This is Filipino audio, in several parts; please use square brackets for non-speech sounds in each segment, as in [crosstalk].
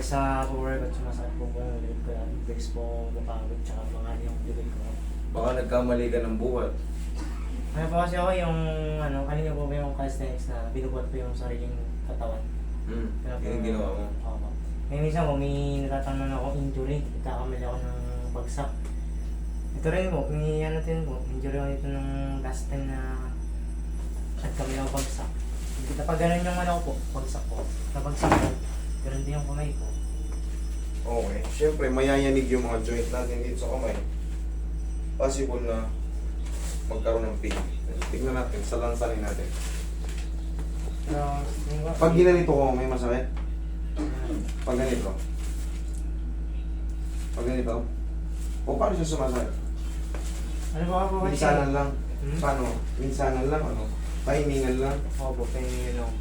Dahil sa workout, sumasakit po po yung leg ko. Bilis po mapagod, tsaka mga yung leg ko. Baka nagkamali ka ng buhat. Ano po kasi ako yung, ano, kanina po yung calisthenics na binubuhat po yung sariling katawan. Hmm. Kaya po- Yun yung ginawa mo. Oo. Ngayon minsan po, may natatanong ako injury. Nagkakamali ako ng bagsak. Ito rin po, may ano din po, injury ako dito nung last time na nagkamali ako bagsak. Kapag ganun yung ano ko po, bagsak ko. Nabagsak ko, ganun din yung kamay ko. Okay. Siyempre, mayayanig yung mga joint natin dito sa kamay. Possible na magkaroon ng pain. Tignan natin, salansanin natin. Pag ginanito ko, may masakit? Pag ganito. Pag ganito. O paano siya sumasakit? ano ba kasi? Minsanan lang. Hmm? Paano? Minsanan lang, ano? Timingan lang. Opo, ako. Lang.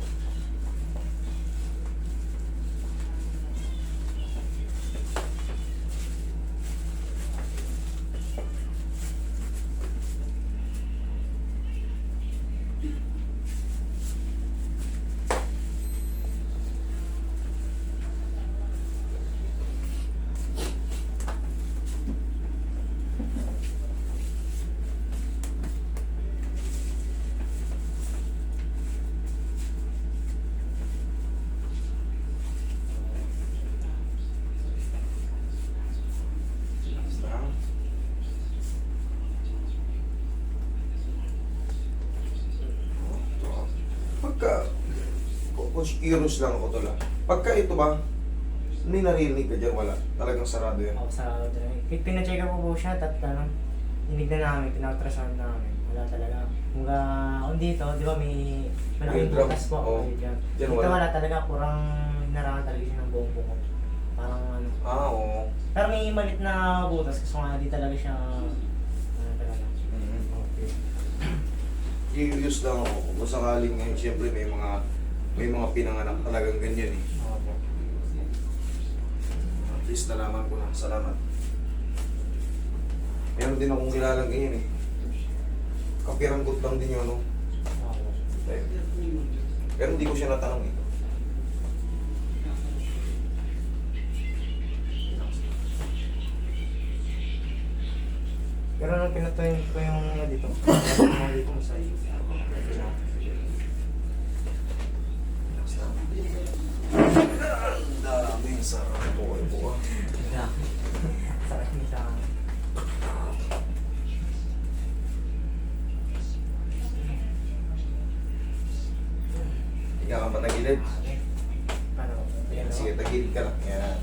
Pagka, Coach Eros lang ako to lang. Pagka ito ba, may naririnig ka dyan, wala. Talagang sarado yan. Ako sa Kaya pinacheck up ko po siya, tat ano, hinig na namin, pina-ultrasound namin. Wala talaga. Mga, kung dito, di ba may malaking butas po. oo. Oh. Dyan. Dyan Dito wala. wala talaga, kurang narangan talaga siya ng buong buko. Parang ano. Ah, oo. Pero may malit na butas, kasi nga di talaga siya, ano talaga. Mm. Okay. Curious lang ako. Kung sakaling ngayon, siyempre may mga may mga pinanganak talagang ganyan eh. At least nalaman ko na. Salamat. Meron din akong kilalang ganyan eh. Kapiranggot lang din yun, no? Pero hindi ko siya natanong eh. Pero nung pinatuloy ko yung ano dito, [coughs] yung dito sa. Ang daming sarap po ah. Sakit niya sa akin. Higa ka pa tagilid. Ano? Yan, sige, tagilid ka lang. Yan.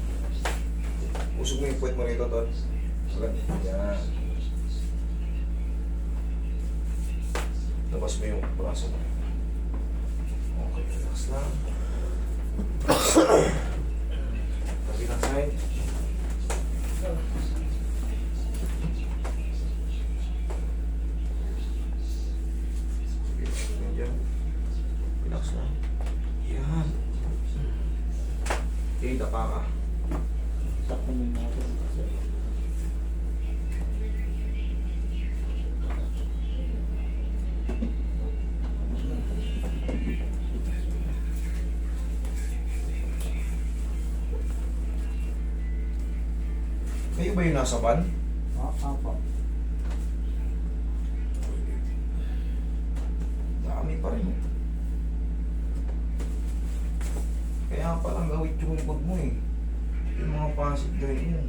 Usog mo yung puwet mo rito, Tol. Yan. Labas mo yung braso mo. Okay, relax lang. [coughs] Kabilang side. Kayo ba yung nasa van? Opo. Dami pa rin. eh. Kaya palang gawit yung likod mo eh. Yung mga pasig joint mo.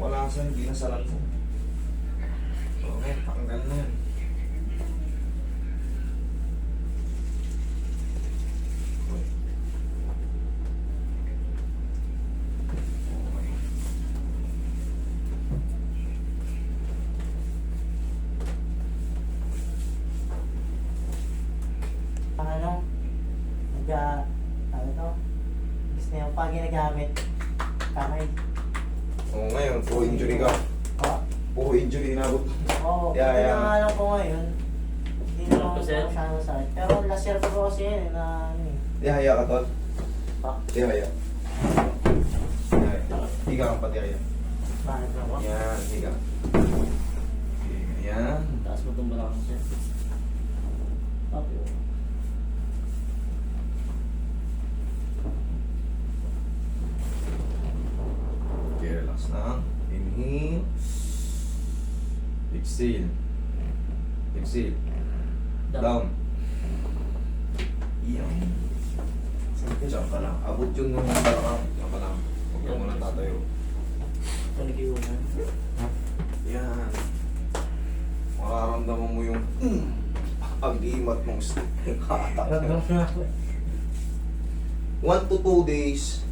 Wala sa hindi na salat mo. Okay, tanggal na yan. Okay. Okay. Ano? Nag, ano to? Gusto niya pag ginagamit. Kamay. Oo, ngayon, puro injury ka. Oo. Puro injury inabot. Oo. Yeah, Yeah, yeah. yeah. alam ko ngayon. Hindi na ako Sir? masyadong sakit. Pero last year ko po kasi yun eh, na ano eh. Tihaya ka, Tol. Pa. Tihaya. Higa kang patihaya. bakit na ako? Yan, higa. Yan. Taas mo itong balakang sir. Opo. Exhale. Exhale. Down. Down. Yan. Diyan ka lang. Abot yun nung balakang. Diyan ka lang. Huwag ka muna tatayo. Paligiunan. Yan. Mararamdaman mo yung mm, pag-imat mong ako. [laughs] One to two days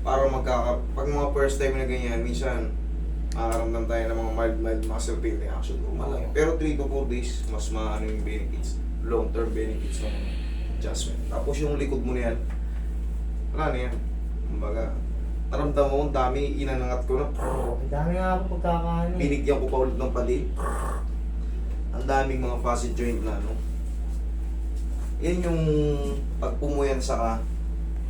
para magkaka... Pag mga first time na ganyan, minsan makakaramdam tayo ng mga mild, mild muscle pain reaction. Yun. Pero 3 to 4 days, mas maano yung benefits. Long-term benefits ng adjustment. Tapos yung likod mo na yan, wala na yan. Kumbaga, naramdaman mo, ang dami, inanangat ko na. Ang dami nga ako pagkakaano. eh. Binigyan ko pa ulit ng padi. Ang daming mga facet joint na ano. Yan yung pag pumuyan sa ka,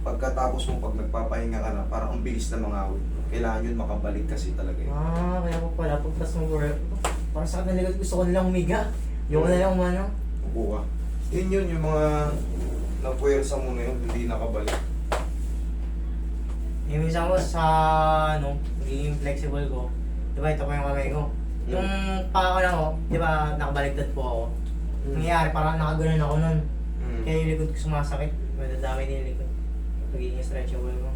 pagkatapos mo pag nagpapahinga ka na, parang ang bilis na mga awit. Kailangan yun makabalik kasi talaga yun. Ah, kaya po pala, pagpas mo work, parang sa kanila gusto ko nilang umiga. Yung ko na lang umano. Upo ka. Yun yun, yung mga napuwersa mo na yun, hindi nakabalik. Yung minsan ko sa, ano, nagiging flexible ko. Di ba, ito ko yung kamay ko. Yung paa ko lang ko, di ba, nakabaliktad po ako. Nangyayari, parang nakaganon ako nun. Mm. Kaya yung likod ko sumasakit. Madadami din yung likod. Pagiging stretchable ko.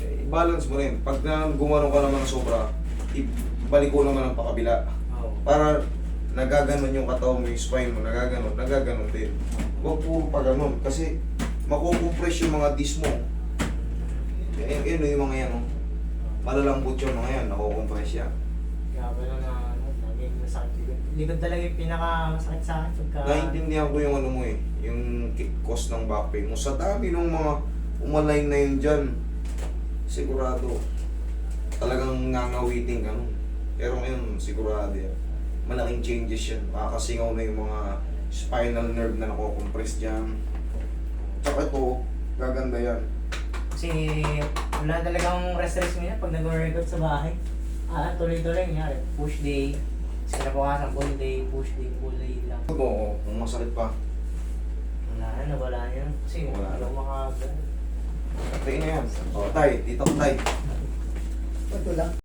Eh, balance mo rin. Pag na gumanon ka naman ng sobra, ibalik ko naman ang pakabila. Oo. para nagaganon yung katawan mo, yung spine mo, nagaganon, nagaganon din. Huwag puro pa ganun, kasi makukompress yung mga disc mo. Yan, yan, yung mga yan, oh. malalambot yung mga yan, nakukompress yan. Kaya pala na, likod. Talaga yung pinaka masakit sa akin pagka... Naintindihan ko yung ano mo eh, yung cause ng back pain mo. Sa dami ng mga umalign na yun dyan, sigurado, talagang nangawiting ka nun. Pero ngayon, sigurado yan. Malaking changes yan. Makakasingaw na yung mga spinal nerve na nakokompress dyan. Tsaka ito, gaganda yan. Kasi wala talagang rest-rest mo yan pag nag-workout sa bahay. Ah, tuloy-tuloy nga. Push day. Kasi nabukasan full day, push day, full day lang. Ito mo, kung masakit pa, Wala na, nawala na yun. Kasi Wala wala na. akong maka... tayo na yan. O, tay, dito ko tay. Ito lang.